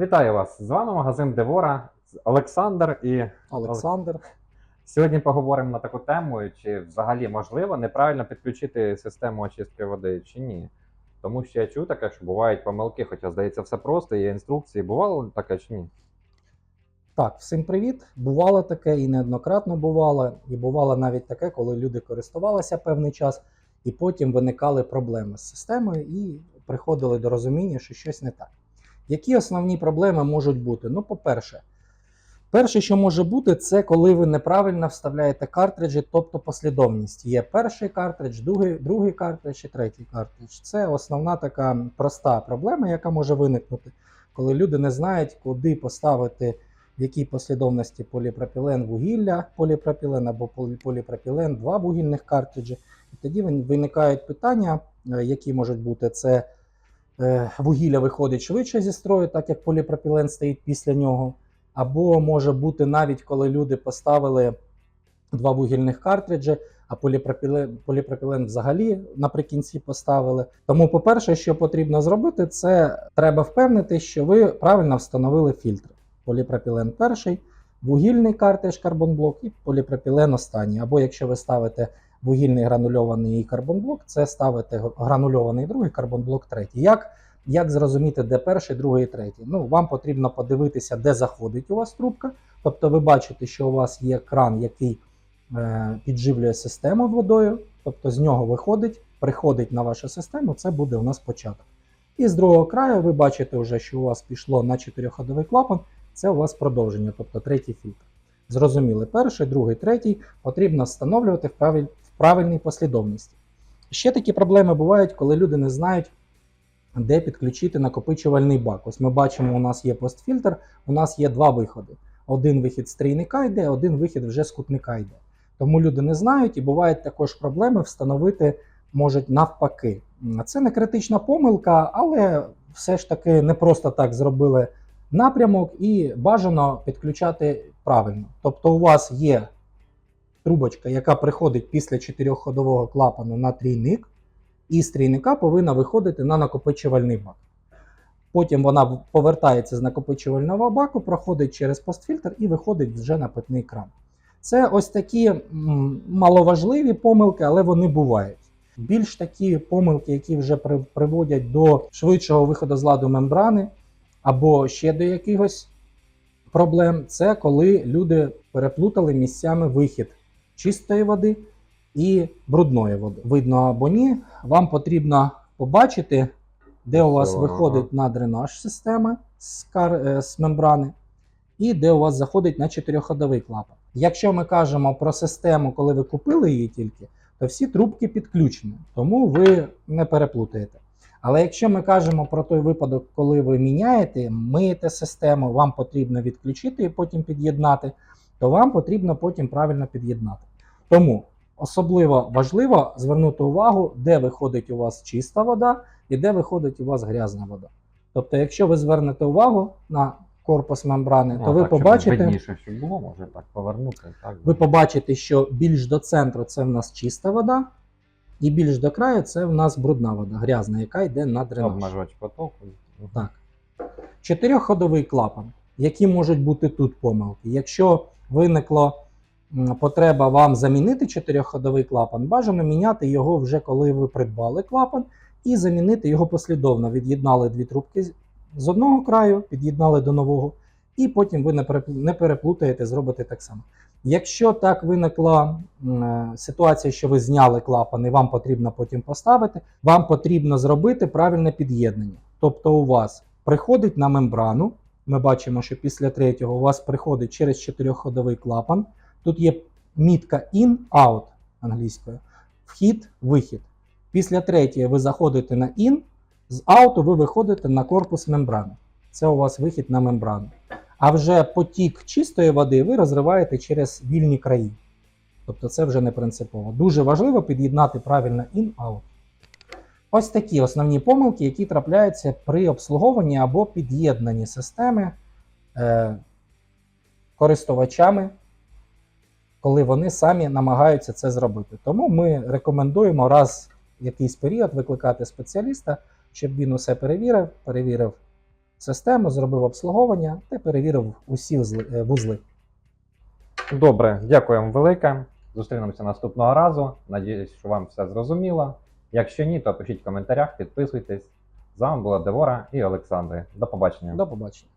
Вітаю вас! З вами магазин Девора, Олександр і Олександр. сьогодні поговоримо на таку тему, чи взагалі можливо неправильно підключити систему очистки води чи ні. Тому що я чув таке, що бувають помилки, хоча здається, все просто, є інструкції. Бувало таке чи ні? Так, всім привіт. Бувало таке і неоднократно бувало. І бувало навіть таке, коли люди користувалися певний час, і потім виникали проблеми з системою і приходили до розуміння, що щось не так. Які основні проблеми можуть бути? Ну, по-перше, перше, що може бути, це коли ви неправильно вставляєте картриджі, тобто послідовність. Є перший картридж, другий, другий картридж і третій картридж. Це основна така проста проблема, яка може виникнути, коли люди не знають, куди поставити в якій послідовності поліпропілен вугілля, поліпропілен або полі- поліпропілен, два вугільних картриджі. І тоді виникають питання, е, які можуть бути: це вугілля виходить швидше зі строю, так як поліпропілен стоїть після нього. Або може бути навіть коли люди поставили два вугільних картриджі, а поліпропілен, поліпропілен взагалі наприкінці поставили. Тому, по-перше, що потрібно зробити, це треба впевнити, що ви правильно встановили фільтри поліпропілен перший, вугільний картридж карбонблок і поліпропілен останній. Або якщо ви ставите вугільний гранульований карбонблок, це ставите гранульований другий карбонблок третій. Як, як зрозуміти, де перший, другий третій? Ну, вам потрібно подивитися, де заходить у вас трубка. Тобто ви бачите, що у вас є кран, який е, підживлює систему водою, тобто з нього виходить, приходить на вашу систему, це буде у нас початок. І з другого краю ви бачите вже, що у вас пішло на 4-ходовий клапан, це у вас продовження, тобто третій фільтр. Зрозуміли, перший, другий, третій потрібно встановлювати в правильній послідовності. Ще такі проблеми бувають, коли люди не знають, де підключити накопичувальний бак. Ось ми бачимо, у нас є постфільтр, у нас є два виходи. Один вихід з трійника йде, один вихід вже з кутника йде. Тому люди не знають, і бувають також проблеми встановити можуть навпаки. Це не критична помилка, але все ж таки не просто так зробили напрямок і бажано підключати правильно. Тобто у вас є трубочка, яка приходить після чотирьохходового клапану на трійник, і з трійника повинна виходити на накопичувальний бак. Потім вона повертається з накопичувального баку, проходить через постфільтр і виходить вже на питний кран. Це ось такі маловажливі помилки, але вони бувають. Більш такі помилки, які вже при- приводять до швидшого виходу з ладу мембрани, або ще до якихось проблем, це коли люди переплутали місцями вихід чистої води і брудної води. Видно або ні, вам потрібно побачити, де у вас виходить на дренаж системи з, кар... е, з мембрани, і де у вас заходить на чотирьохходовий клапан. Якщо ми кажемо про систему, коли ви купили її тільки, то всі трубки підключені, тому ви не переплутаєте. Але якщо ми кажемо про той випадок, коли ви міняєте, миєте систему, вам потрібно відключити і потім під'єднати, то вам потрібно потім правильно під'єднати. Тому особливо важливо звернути увагу, де виходить у вас чиста вода і де виходить у вас грязна вода. Тобто, якщо ви звернете увагу на корпус мембрани, то Ну, ви так, щоб побачите. видніше, щоб було, може так повернути. Так, Ви побачите, що більш до центру це в нас чиста вода, і більш до краю це в нас брудна вода, грязна, яка йде на дренаж. обмежувач потоку. Так. Чотирьохходовий клапан. Які можуть бути тут помилки? Якщо виникла м, потреба вам замінити чотирьохходовий клапан, бажано міняти його вже коли ви придбали клапан, і замінити його послідовно. Від'єднали дві трубки з- одного краю, під'єднали до нового, і потім ви не переплутаєте, зробите так само. Якщо так виникла е, ситуація, що ви зняли клапан і вам потрібно потім поставити, вам потрібно зробити правильне під'єднання. Тобто у вас приходить на мембрану. Ми бачимо, що після третього у вас приходить через чотирьохходовий клапан. Тут є мітка in-out англійською. Вхід, вихід. Після третього ви заходите на in, з ауту ви виходите на корпус мембрани. Це у вас вихід на мембрану. А вже потік чистої води ви розриваєте через вільні краї. Тобто це вже не принципово. Дуже важливо під'єднати правильно in-out. Ось такі основні помилки, які трапляються при обслуговуванні або під'єднанні системи е, користувачами, коли вони самі намагаються це зробити. Тому ми рекомендуємо раз в якийсь період викликати спеціаліста, щоб він усе перевірив, перевірив систему, зробив обслуговування та перевірив усі вузли- е. Добре, дякуємо велике. Зустрінемося наступного разу. Надіюсь, що вам все зрозуміло. Якщо ні, то пишіть в коментарях, підписуйтесь. З вами була Девора і Олександр. До побачення. До побачення.